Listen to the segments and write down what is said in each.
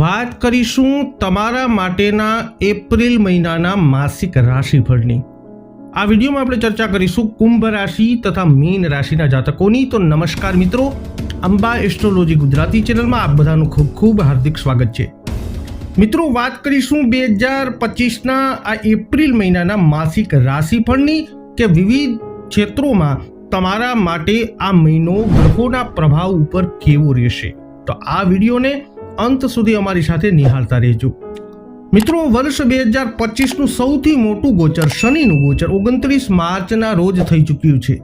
વાત કરીશું તમારા માટેના એપ્રિલ મહિનાના માસિક રાશિફળની. આ વિડીયોમાં આપણે ચર્ચા કરીશું કુંભ રાશિ તથા મીન રાશિના જાતકોની. તો નમસ્કાર મિત્રો, અંબા એસ્ટ્રોલોજી ગુજરાતી ચેનલમાં આપ બધાનું ખૂબ ખૂબ હાર્દિક સ્વાગત છે. મિત્રો, વાત કરીશું બે હજાર પચીસના આ એપ્રિલ મહિનાના માસિક રાશિફળની કે વિવિધ ક્ષેત્રોમાં તમારા માટે આ મહિનો ગ્રહોના પ્રભાવ ઉપર કેવો રહેશે. તો આ વિડીયોને અંત સુધી અમારી સાથે નિહાળતા રહેજો. મિત્રો, વર્ષ બે હજાર પચીસનું સૌથી મોટું ગોચર, શનિનું ગોચર ઓગણત્રીસ માર્ચના રોજ થઈ ચૂક્યું છે.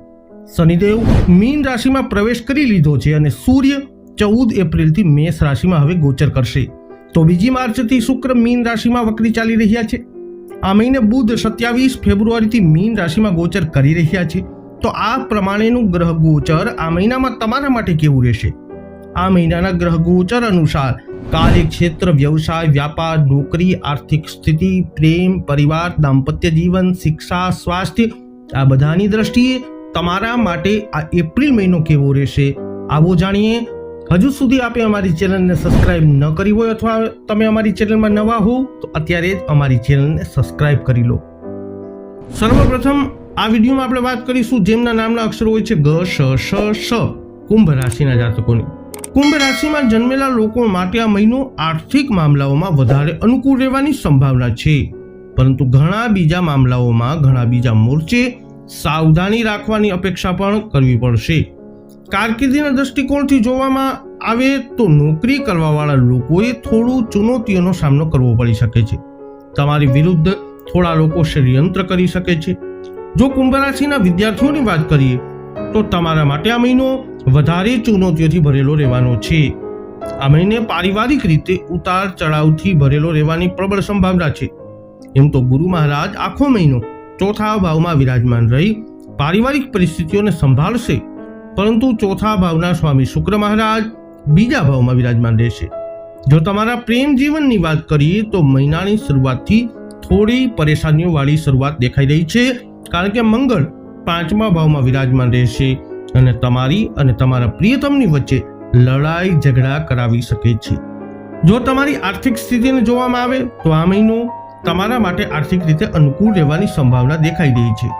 શનિદેવ મીન રાશિમાં પ્રવેશ કરી લીધો છે અને સૂર્ય ચૌદ એપ્રિલથી મેષ રાશિમાં હવે ગોચર કરશે. તો બીજી માર્ચથી શુક્ર મીન રાશિમાં વક્રી ચાલી રહ્યા છે. આ મહિને બુધ સત્યાવીસ ફેબ્રુઆરીથી મીન રાશિમાં ગોચર કરી રહ્યા છે. તો આ પ્રમાણેનું ગ્રહ ગોચર આ મહિનામાં તમારા માટે કેવું રહેશે? આ મહિનાના ગ્રહ ગોચર અનુસાર કાર્ય ક્ષેત્ર, વ્યવસાય, વ્યાપાર, નોકરી, આર્થિક સ્થિતિ, પ્રેમ, પરિવાર, દાંપત્ય જીવન, શિક્ષા, સ્વાસ્થ્ય, આ બધાની દ્રષ્ટિએ તમારા માટે આ એપ્રિલ મહિનો કેવો રહેશે? આવો જાણીએ. હજુ સુધી આપે અમારી ચેનલને સબસ્ક્રાઇબ ન કરી હોય અથવા તમે અમારી ચેનલમાં નવા હો, તો અત્યારે જ અમારી ચેનલને સબસ્ક્રાઇબ કરી લો. સર્વપ્રથમ આ વિડીયોમાં આપણે વાત કરીશું જેમના નામના અક્ષરો હોય છે ગ, શ શ શ, કુંભ રાશિના જાતકોની. કુંભ રાશિમાં જન્મેલા લોકો માટે આ મહિનો આર્થિક મામલાઓમાં વધારે અનુકૂળ રહેવાની સંભાવના છે. પરંતુ ઘણા બીજા મામલાઓમાં ઘણા બીજા મોરચે સાવધાની રાખવાની અપેક્ષા પણ કરવી પડશે. કારકિર્દીના દૃષ્ટિકોણથી જોવામાં આવે તો નોકરી કરવાવાળા લોકોએ થોડું ચુનૌતીઓનો સામનો કરવો પડી શકે છે. તમારી વિરુદ્ધ થોડા લોકો ષડયંત્ર કરી શકે છે. જો કુંભ રાશિના વિદ્યાર્થીઓની વાત કરીએ, તો તમારા માટે આ મહિનો વધારે ચુનૌતીઓથી ભરેલો રહેવાનો છે. આ મહિને પારિવારિક રીતે ઉતાર ચઢાવથી ભરેલો રહેવાની પ્રબળ સંભાવના છે. એમ તો ગુરુ મહારાજ આખો મહિનો ચોથા ભાવમાં વિરાજમાન રહી પારિવારિક પરિસ્થિતિઓને સંભાળશે. પરંતુ ચોથા ભાવના સ્વામી શુક્ર મહારાજ બીજા ભાવમાં વિરાજમાન રહેશે. જો તમારા પ્રેમ જીવનની વાત કરીએ તો મહિનાની શરૂઆતથી થોડી પરેશાનીઓ વાળી શરૂઆત દેખાઈ રહી છે. કારણ કે મંગળ પાંચમા ભાવમાં વિરાજમાન રહેશે. અને તમારી અને તમારા પ્રિયતમની વચ્ચે લડાઈ, ઝઘડા કરાવી શકે છે. જો તમારી આર્થિક સ્થિતિને જોવામાં આવે, તો આ મહિનો તમારા માટે આર્થિક રીતે અનુકૂળ રહેવાની સંભાવના દેખાઈ રહી છે.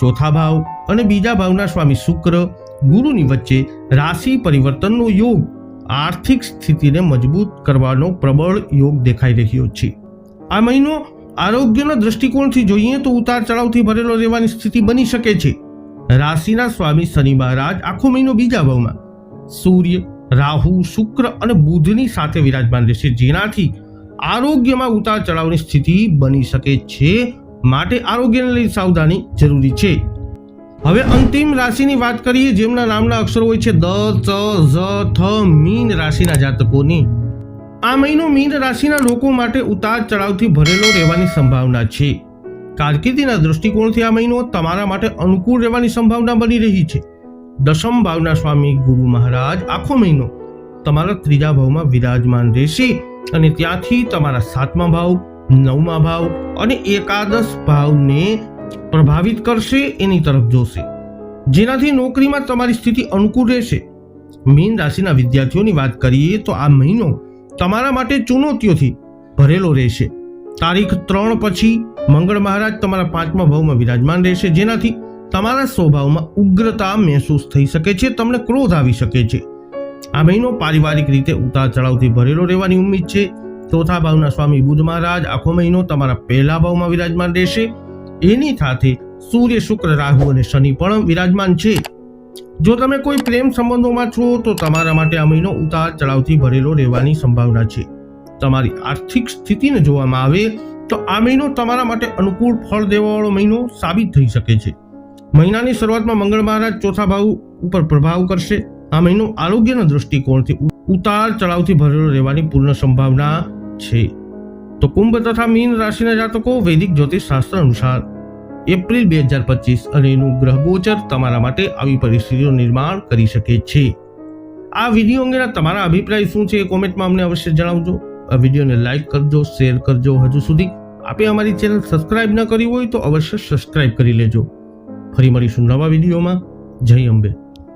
ચોથા ભાવ અને બીજા ભાવના સ્વામી શુક્ર ગુરુની વચ્ચે રાશિ પરિવર્તનનો યોગ આર્થિક સ્થિતિને મજબૂત કરવાનો પ્રબળ યોગ દેખાઈ રહ્યો છે. આ મહિનો આરોગ્યના દૃષ્ટિકોણથી જોઈએ તો ઉતાર ચઢાવથી ભરેલો રહેવાની સ્થિતિ બની શકે છે. રાશિના સ્વામી શનિ મહારાજ આખો મહિનો બીજા ભાવમાં. સૂર્ય, રાહુ, શુક્ર અને બુધની સાથે વિરાજમાન રહેશે. જેનાથી આરોગ્યમાં ઉતાર ચઢાવની સ્થિતિ બની શકે છે. માટે આરોગ્યને લઈ સાવધાની જરૂરી છે. હવે અંતિમ રાશિની વાત કરીએ, જેમના નામના અક્ષરો હોય છે, દ, ચ, ઝ, થ, મીન રાશિના જાતકોની. આ મહિનો મીન રાશિના લોકો માટે ઉતાર ચઢાવથી ભરેલો રહેવાની સંભાવના છે. કારકિર્દીના દૃષ્ટિકોણથી આ મહિનો તમારા માટે અનુકૂળ રહેવાની સંભાવના બની રહી છે. દશમ ભાવના સ્વામી ગુરુ મહારાજ, આખો મહિનો તમારા ત્રીજા ભાવમાં વિરાજમાન રહેશે અને ત્યાંથી તમારા સાતમા ભાવ, નવમા ભાવ અને એકાદશ ભાવને પ્રભાવિત કરશે એની તરફ જોશે. જેનાથી નોકરીમાં તમારી સ્થિતિ અનુકૂળ રહેશે. મીન રાશિના વિદ્યાર્થીઓની વાત કરીએ તો આ મહિનો તમારા માટે ચુનૌતીઓથી ભરેલો રહેશે. તારીખ ત્રણ પછી મંગળ મહારાજ તમારા પાંચમા ભાવમાં વિરાજમાન રહેશે, જેનાથી તમારા સ્વભાવમાં ઉગ્રતા મહેસૂસ થઈ શકે છે, તમને ક્રોધ આવી શકે છે. આ મહિનો પારિવારિક રીતે ઉતાર ચઢાવથી ભરેલો રહેવાની ઉમ્મીદ છે. ચોથા ભાવના સ્વામી બુધ મહારાજ આખો મહિનો તમારા પહેલા ભાવમાં વિરાજમાન રહેશે. એની સાથે સૂર્ય, શુક્ર, રાહુ અને શનિ પણ વિરાજમાન છે. જો તમે કોઈ પ્રેમ સંબંધોમાં છો, તો તમારા માટે આ મહિનો ઉતાર ચઢાવથી ભરેલો રહેવાની સંભાવના છે. તમારી આર્થિક સ્થિતિને જોવામાં આવે તો આ મહિનો તમારા માટે અનુકૂળ ફળ દેવાવાળો મહિનો સાબિત થઈ શકે છે. મહિનાની શરૂઆતમાં મંગળ મહારાજ ચોથા ભાવ ઉપર પ્રભાવ કરશે. આ મહિનો આરોગ્યના દૃષ્ટિકોણથી ઉતાર ચઢાવથી ભરેલો રહેવાની પૂર્ણ સંભાવના છે. તો કુંભ તથા મીન રાશિના જાતકો વૈદિક જ્યોતિષ શાસ્ત્ર અનુસાર એપ્રિલ બે હજાર પચીસ અને એનું ગ્રહ ગોચર તમારા માટે આવી પરિસ્થિતિનું નિર્માણ કરી શકે છે. આ વીડિયો અંગેના તમારા અભિપ્રાય શું છે એ કોમેન્ટમાં અમને અવશ્ય જણાવજો. વિડીયોને લાઇક કરજો, શેર કરજો. હજુ સુધી આપે અમારી ચેનલ સબસ્ક્રાઇબ ન કરી હોય તો અવશ્ય સબસ્ક્રાઇબ કરી લેજો. ફરી મળીશું નવા વિડીયોમાં. જય અંબે.